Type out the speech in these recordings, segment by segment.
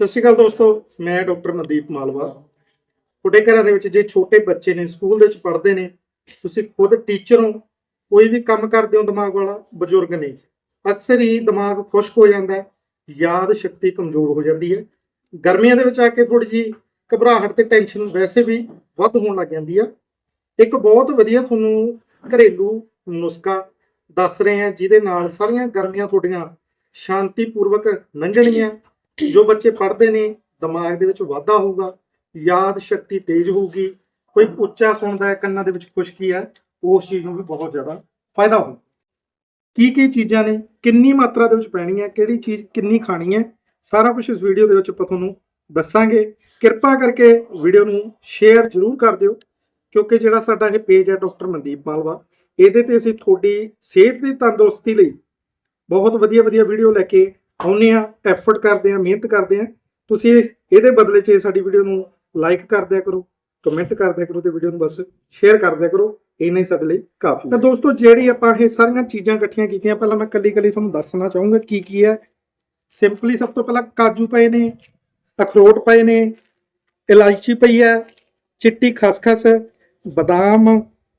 ਸਤਿ ਸ਼੍ਰੀ ਅਕਾਲ ਦੋਸਤੋ, ਮੈਂ ਡਾਕਟਰ ਮਨਦੀਪ ਮਾਲਵਾ। ਤੁਹਾਡੇ ਘਰਾਂ ਦੇ ਵਿੱਚ ਜੇ ਛੋਟੇ ਬੱਚੇ ਨੇ, ਸਕੂਲ ਦੇ ਵਿੱਚ ਪੜ੍ਹਦੇ ਨੇ, ਤੁਸੀਂ ਖੁਦ ਟੀਚਰ ਹੋ, ਕੋਈ ਵੀ ਕੰਮ ਕਰਦੇ ਹੋ ਦਿਮਾਗ ਵਾਲਾ, ਬਜ਼ੁਰਗ ਨੇ ਅਕਸਰ ਹੀ ਦਿਮਾਗ ਖੁਸ਼ਕ ਹੋ ਜਾਂਦਾ ਯਾਦ ਸ਼ਕਤੀ ਕਮਜ਼ੋਰ ਹੋ ਜਾਂਦੀ ਹੈ। ਗਰਮੀਆਂ ਦੇ ਵਿੱਚ ਆ ਕੇ ਥੋੜੀ ਜੀ ਘਬਰਾਹਟ ਤੇ ਟੈਨਸ਼ਨ ਵੈਸੇ ਵੀ ਵੱਧ ਹੋਣ ਲੱਗ ਜਾਂਦੀ ਆ। ਇੱਕ ਬਹੁਤ ਵਧੀਆ ਤੁਹਾਨੂੰ ਘਰੇਲੂ ਨੁਸਖਾ ਦੱਸ ਰਹੇ ਹਾਂ, ਜਿਹਦੇ ਨਾਲ ਸਾਰੀਆਂ ਗਰਮੀਆਂ ਤੁਹਾਡੀਆਂ ਸ਼ਾਂਤੀਪੂਰਵਕ ਲੰਘਣਗੀਆਂ। ਜੋ ਬੱਚੇ ਪੜ੍ਹਦੇ ਨੇ, ਦਿਮਾਗ ਦੇ ਵਿੱਚ ਵਾਧਾ ਹੋਊਗਾ, ਯਾਦ ਸ਼ਕਤੀ ਤੇਜ਼ ਹੋਊਗੀ, ਕੋਈ ਉੱਚਾ ਸੁਣਦਾ ਹੈ, ਕੰਨਾਂ ਦੇ ਵਿੱਚ ਖੁਸ਼ਕੀ ਹੈ, ਉਸ ਚੀਜ਼ ਨੂੰ ਵੀ ਬਹੁਤ ਜ਼ਿਆਦਾ ਫਾਇਦਾ ਹੋਊ। ਕੀ ਕੀ ਚੀਜ਼ਾਂ ਨੇ, ਕਿੰਨੀ ਮਾਤਰਾ ਦੇ ਵਿੱਚ ਪੈਣੀ ਹੈ, ਕਿਹੜੀ ਚੀਜ਼ ਕਿੰਨੀ ਖਾਣੀ ਹੈ, ਸਾਰਾ ਕੁਝ ਇਸ ਵੀਡੀਓ ਦੇ ਵਿੱਚ ਆਪਾਂ ਤੁਹਾਨੂੰ ਦੱਸਾਂਗੇ। ਕਿਰਪਾ ਕਰਕੇ ਵੀਡੀਓ ਨੂੰ ਸ਼ੇਅਰ ਜ਼ਰੂਰ ਕਰ ਦਿਓ, ਕਿਉਂਕਿ ਜਿਹੜਾ ਸਾਡਾ ਇਹ ਪੇਜ ਹੈ ਡਾਕਟਰ ਮਨਦੀਪ ਮਾਲਵਾ, ਇਹਦੇ ਤੇ ਅਸੀਂ ਤੁਹਾਡੀ ਸਿਹਤ ਦੀ ਤੰਦਰੁਸਤੀ ਲਈ ਬਹੁਤ ਵਧੀਆ ਵਧੀਆ ਵੀਡੀਓ ਲੈ ਕੇ ਆਉਂਦੇ ਆ ਐਫਰਟ ਕਰਦੇ ਆ ਮਿਹਨਤ ਕਰਦੇ ਆ ਤੁਸੀਂ ਇਹਦੇ ਬਦਲੇ 'ਚ ਸਾਡੀ ਵੀਡੀਓ ਨੂੰ ਲਾਈਕ ਕਰਦਿਆ ਕਰੋ ਕਮੈਂਟ ਕਰਦਿਆ ਕਰੋ ਤੇ ਵੀਡੀਓ ਨੂੰ ਬਸ ਸ਼ੇਅਰ ਕਰਦਿਆ ਕਰੋ। ਇਹਨਾਂ ਹੀ ਸਾਡੇ ਲਈ ਕਾਫੀ ਤਾਂ ਦੋਸਤੋ, ਜਿਹੜੀ ਆਪਾਂ ਇਹ ਸਾਰੀਆਂ ਚੀਜ਼ਾਂ ਇਕੱਠੀਆਂ ਕੀਤੀਆਂ, ਪਹਿਲਾਂ ਮੈਂ ਕੱਲੀ ਕੱਲੀ ਤੁਹਾਨੂੰ ਦੱਸਣਾ ਚਾਹੂੰਗਾ ਕੀ ਕੀ ਹੈ। ਸਿੰਪਲੀ ਸਭ ਤੋਂ ਪਹਿਲਾਂ ਕਾਜੂ ਪਏ ਨੇ, ਅਖਰੋਟ ਪਏ ਨੇ, ਇਲਾਇਚੀ ਪਈ ਹੈ, ਚਿੱਟੀ ਖਸਖਸ, ਬਦਾਮ,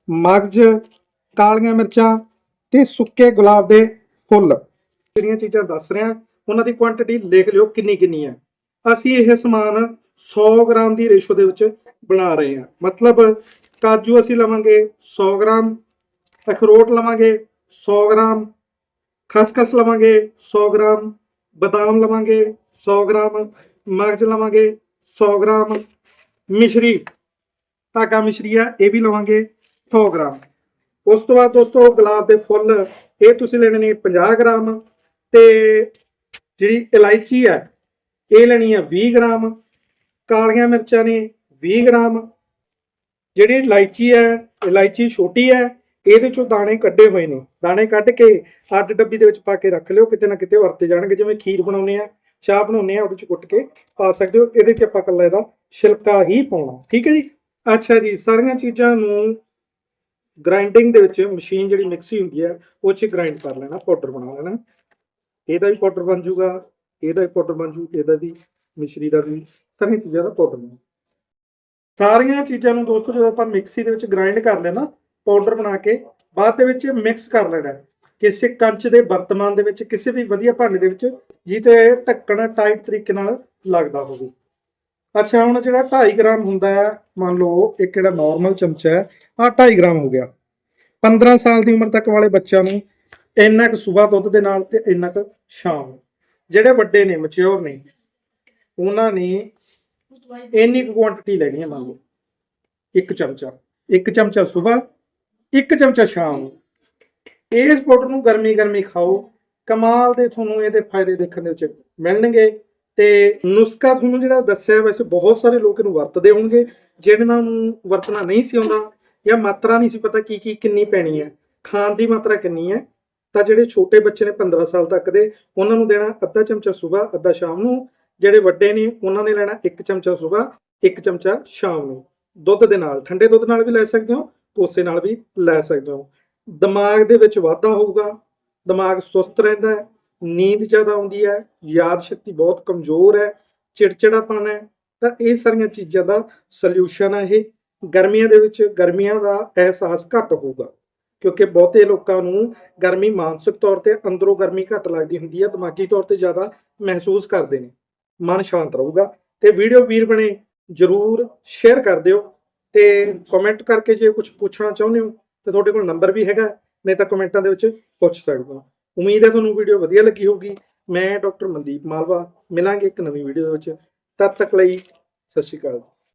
ਮਗਜ, ਕਾਲੀਆਂ ਮਿਰਚਾਂ ਤੇ ਸੁੱਕੇ ਗੁਲਾਬ ਦੇ ਫੁੱਲ। ਜਿਹੜੀਆਂ ਚੀਜ਼ਾਂ ਦੱਸ ਰਿਹਾ ਉਹਨਾਂ ਦੀ ਕੁਆਂਟੀਟੀ ਲਿਖ ਲਿਓ ਕਿੰਨੀ ਕਿੰਨੀ ਹੈ। ਅਸੀਂ ਇਹ ਸਮਾਨ 100 ਗ੍ਰਾਮ ਦੀ ਰੇਸ਼ੋ ਦੇ ਵਿੱਚ ਬਣਾ ਰਹੇ ਹਾਂ। ਮਤਲਬ ਕਾਜੂ ਅਸੀਂ ਲਵਾਂਗੇ 100 ਗ੍ਰਾਮ, ਅਖਰੋਟ ਲਵਾਂਗੇ 100 ਗ੍ਰਾਮ, ਖਸਖਸ ਲਵਾਂਗੇ 100 ਗ੍ਰਾਮ, ਬਦਾਮ ਲਵਾਂਗੇ 100 ਗ੍ਰਾਮ ਮਗਜ ਲਵਾਂਗੇ 100 ਗ੍ਰਾਮ, ਮਿਸ਼ਰੀ, ਧਾਗਾ ਮਿਸ਼ਰੀ ਆ, ਇਹ ਵੀ ਲਵਾਂਗੇ 100 ਗ੍ਰਾਮ। ਉਸ ਤੋਂ ਬਾਅਦ ਦੋਸਤੋ ਗੁਲਾਬ ਦੇ ਫੁੱਲ, ਇਹ ਤੁਸੀਂ ਲੈਣੇ ਨੇ 50 ਗ੍ਰਾਮ ਤੇ ਜਿਹੜੀ ਇਲਾਇਚੀ ਹੈ, ਇਹ ਲੈਣੀ ਹੈ 20 ਗ੍ਰਾਮ, ਕਾਲੀਆਂ ਮਿਰਚਾਂ ਨੇ 20 ਗ੍ਰਾਮ। ਜਿਹੜੀ ਇਲਾਇਚੀ ਹੈ, ਇਲਾਇਚੀ ਛੋਟੀ ਹੈ, ਇਹਦੇ ਚੋਂ ਦਾਣੇ ਕੱਢੇ ਹੋਏ ਨੇ। ਦਾਣੇ ਕੱਢ ਕੇ ਅੱਡ ਡੱਬੀ ਦੇ ਵਿੱਚ ਪਾ ਕੇ ਰੱਖ ਲਿਓ, ਕਿਤੇ ਨਾ ਕਿਤੇ ਵਰਤੇ ਜਾਣਗੇ। ਜਿਵੇਂ ਖੀਰ ਬਣਾਉਨੇ ਆ ਚਾਹ ਬਣਾਉਨੇ ਆ ਉਹਦੇ ਚ ਕੁੱਟ ਕੇ ਪਾ ਸਕਦੇ ਹੋ। ਇਹਦੇ ਚ ਆਪਾਂ ਕੱਲਾ ਇਹਦਾ ਛਿਲਕਾ ਹੀ ਪਾਉਣਾ। ਠੀਕ ਹੈ ਜੀ? ਅੱਛਾ ਜੀ, ਸਾਰੀਆਂ ਚੀਜ਼ਾਂ ਨੂੰ ਗ੍ਰਾਈਂਡਿੰਗ ਦੇ ਵਿੱਚ ਮਸ਼ੀਨ ਜਿਹੜੀ ਮਿਕਸੀ ਹੁੰਦੀ ਹੈ, ਉਹ 'ਚ ਗ੍ਰਾਈਂਡ ਕਰ ਲੈਣਾ ਪਾਊਡਰ ਬਣਾ ਲੈਣਾ। ਇਹਦਾ ਵੀ ਪਾਊਡਰ ਬਣ ਜੂਗਾ, ਇਹਦਾ ਵੀ ਪਾਊਡਰ ਬਣ ਜੂ, ਇਹਦਾ ਵੀ ਮਿਸ਼ਰੀ ਦਾ ਵੀ, ਸਾਰੀਆਂ ਚੀਜ਼ਾਂ ਦਾ ਪਾਊਡਰ ਬਣ ਸਾਰੀਆਂ ਚੀਜ਼ਾਂ ਨੂੰ ਦੋਸਤੋ, ਜਦੋਂ ਆਪਾਂ ਮਿਕਸੀ ਦੇ ਵਿੱਚ ਗ੍ਰਾਈਂਡ ਕਰ ਲੈਣਾ ਪਾਊਡਰ ਬਣਾ ਕੇ, ਬਾਅਦ ਦੇ ਵਿੱਚ ਮਿਕਸ ਕਰ ਲੈਣਾ। ਕਿਸੇ ਕੰਚ ਦੇ ਵਰਤਮਾਨ ਦੇ ਵਿੱਚ, ਕਿਸੇ ਵੀ ਵਧੀਆ ਭਾਂਡੇ ਦੇ ਵਿੱਚ ਜਿਹਤੇ ਢੱਕਣ ਟਾਈਟ ਤਰੀਕੇ ਨਾਲ ਲੱਗਦਾ ਹੋਵੇ। ਅੱਛਾ, ਹੁਣ ਜਿਹੜਾ 2.5 ਗ੍ਰਾਮ ਹੁੰਦਾ ਹੈ ਮੰਨ ਲਓ, ਇੱਕ ਜਿਹੜਾ ਨਾਰਮਲ ਚਮਚਾ ਹੈ, ਆਹ 2.5 ਗ੍ਰਾਮ ਹੋ ਗਿਆ। 15 ਸਾਲ ਦੀ ਉਮਰ ਤੱਕ ਵਾਲੇ ਬੱਚਿਆਂ ਨੂੰ ਇੰਨਾ ਕੁ ਸਵੇਰ ਦੁੱਧ ਦੇ ਨਾਲ ਤੇ ਇੰਨਾ ਕੁ ਸ਼ਾਮ। ਜਿਹੜੇ ਵੱਡੇ ਨੇ ਮੈਚੁਰ ਨੇ, ਉਹਨਾਂ ਨੇ ਇੰਨੀ ਕੁ ਕੁਆਂਟੀਟੀ ਲੈਣੀ ਹੈ ਮੰਗੋ ਇੱਕ ਚਮਚਾ ਇੱਕ ਚਮਚਾ ਸਵੇਰ ਇੱਕ ਚਮਚਾ ਸ਼ਾਮ। ਇਸ ਪਾਊਡਰ ਨੂੰ ਗਰਮੀ ਗਰਮੀ ਖਾਓ। ਕਮਾਲ ਦੇ ਤੁਹਾਨੂੰ ਇਹਦੇ ਫਾਇਦੇ ਦੇਖਣ ਦੇ ਵਿੱਚ ਮਿਲਣਗੇ ਤੇ ਨੁਸਖਾ ਤੁਹਾਨੂੰ ਜਿਹੜਾ ਦੱਸਿਆ ਵੈਸੇ ਬਹੁਤ ਸਾਰੇ ਲੋਕ ਇਹਨੂੰ ਵਰਤਦੇ ਹੋਣਗੇ। ਜਿਹਨਾਂ ਨੂੰ ਵਰਤਣਾ ਨਹੀਂ ਸੀ ਆਉਂਦਾ ਜਾਂ ਮਾਤਰਾ ਨਹੀਂ ਸੀ ਪਤਾ ਕੀ ਕੀ ਕਿੰਨੀ ਪੈਣੀ ਹੈ। ਖਾਣ ਦੀ ਮਾਤਰਾ ਕਿੰਨੀ ਹੈ। ਤਾਂ ਜਿਹੜੇ ਛੋਟੇ ਬੱਚੇ ਨੇ 15 ਸਾਲ ਤੱਕ ਦੇ, ਉਹਨਾਂ ਨੂੰ ਦੇਣਾ ਅੱਧਾ ਚਮਚਾ ਸਵੇਰ ਅੱਧਾ ਸ਼ਾਮ ਨੂੰ। ਜਿਹੜੇ ਵੱਡੇ ਨੇ, ਉਹਨਾਂ ਨੇ ਲੈਣਾ ਇੱਕ ਚਮਚਾ ਸਵੇਰ ਇੱਕ ਚਮਚਾ ਸ਼ਾਮ ਨੂੰ। ਦੁੱਧ ਦੇ ਨਾਲ, ਠੰਡੇ ਦੁੱਧ ਨਾਲ ਵੀ ਲੈ ਸਕਦੇ ਹੋ, ਕੋਸੇ ਨਾਲ ਵੀ ਲੈ ਸਕਦੇ ਹੋ। ਦਿਮਾਗ ਦੇ ਵਿੱਚ ਵਾਧਾ ਹੋਊਗਾ, ਦਿਮਾਗ ਸੁਸਤ ਰਹਿੰਦਾ ਹੈ, ਨੀਂਦ ਜ਼ਿਆਦਾ ਆਉਂਦੀ ਹੈ, ਯਾਦ ਸ਼ਕਤੀ ਬਹੁਤ ਕਮਜ਼ੋਰ ਹੈ, ਚਿੜਚਿੜਾਪਨ ਹੈ, ਤਾਂ ਇਹ ਸਾਰੀਆਂ ਚੀਜ਼ਾਂ ਦਾ ਸੋਲੂਸ਼ਨ ਹੈ ਇਹ। ਗਰਮੀਆਂ ਦੇ ਵਿੱਚ ਗਰਮੀਆਂ ਦਾ ਅਹਿਸਾਸ ਘੱਟ ਹੋਊਗਾ। ਕਿਉਂਕਿ ਬਹੁਤੇ ਲੋਕਾਂ ਨੂੰ ਗਰਮੀ ਮਾਨਸਿਕ ਤੌਰ ਤੇ ਅੰਦਰੋਂ ਗਰਮੀ ਘੱਟ ਲੱਗਦੀ ਹੁੰਦੀ ਹੈ, ਦਿਮਾਗੀ ਤੌਰ ਤੇ ਜ਼ਿਆਦਾ ਮਹਿਸੂਸ ਕਰਦੇ ਨੇ। ਮਨ ਸ਼ਾਂਤ ਰਹੂਗਾ। ਤੇ ਵੀਡੀਓ ਵੀਰ ਬਣੇ, ਜਰੂਰ ਸ਼ੇਅਰ ਕਰ ਦਿਓ ਤੇ ਕਮੈਂਟ ਕਰਕੇ ਜੇ ਕੁਝ ਪੁੱਛਣਾ ਚਾਹੁੰਦੇ ਹੋ, ਤੇ ਤੁਹਾਡੇ ਕੋਲ ਨੰਬਰ ਵੀ ਹੈਗਾ, ਨਹੀਂ ਤਾਂ ਕਮੈਂਟਾਂ ਦੇ ਵਿੱਚ ਪੁੱਛ ਸਕਦੇ ਹੋ। ਉਮੀਦ ਹੈ ਤੁਹਾਨੂੰ ਵੀਡੀਓ ਵਧੀਆ ਲੱਗੀ ਹੋਊਗੀ। ਮੈਂ ਡਾਕਟਰ ਮਨਦੀਪ ਮਾਲਵਾ, ਮਿਲਾਂਗੇ ਇੱਕ ਨਵੀਂ ਵੀਡੀਓ ਦੇ ਵਿੱਚ। ਤਦ ਤੱਕ ਲਈ ਸਤਿ ਸ਼੍ਰੀ ਅਕਾਲ